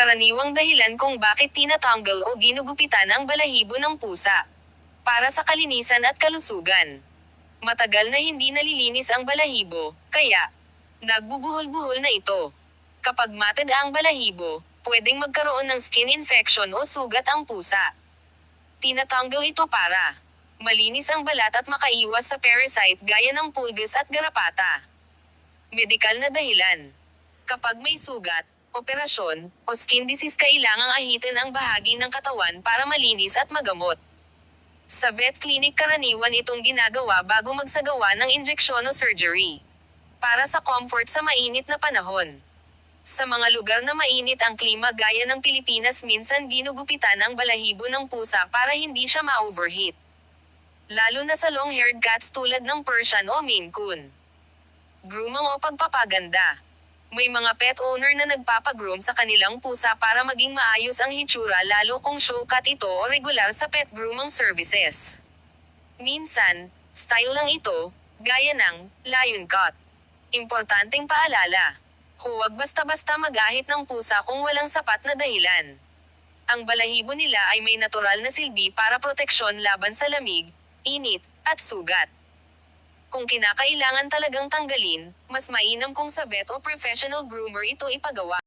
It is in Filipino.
Karaniwang dahilan kung bakit tinatanggal o ginugupitan ang balahibo ng pusa. Para sa kalinisan at kalusugan. Matagal na hindi nalilinis ang balahibo, kaya nagbubuhol-buhol na ito. Kapag matid ang balahibo, pwedeng magkaroon ng skin infection o sugat ang pusa. Tinatanggal ito para malinis ang balat at makaiwas sa parasite gaya ng pulgas at garapata. Medikal na dahilan. Kapag may sugat, operasyon, o skin disease kailangang ahitin ang bahagi ng katawan para malinis at magamot. Sa vet clinic karaniwan itong ginagawa bago magsagawa ng injeksyon o surgery. Para sa comfort sa mainit na panahon. Sa mga lugar na mainit ang klima gaya ng Pilipinas minsan ginugupitan ang balahibo ng pusa para hindi siya ma-overheat. Lalo na sa long-haired cats tulad ng Persian o Maine Coon. Grooming o pagpapaganda. May mga pet owner na nagpapagroom sa kanilang pusa para maging maayos ang hitsura lalo kung show cut ito o regular sa pet grooming services. Minsan, style lang ito, gaya ng lion cut. Importanteng paalala. Huwag basta-basta mag-ahit ng pusa kung walang sapat na dahilan. Ang balahibo nila ay may natural na silbi para proteksyon laban sa lamig, init, at sugat. Kung kinakailangan talagang tanggalin, mas mainam kung sa vet o professional groomer ito ipagawa.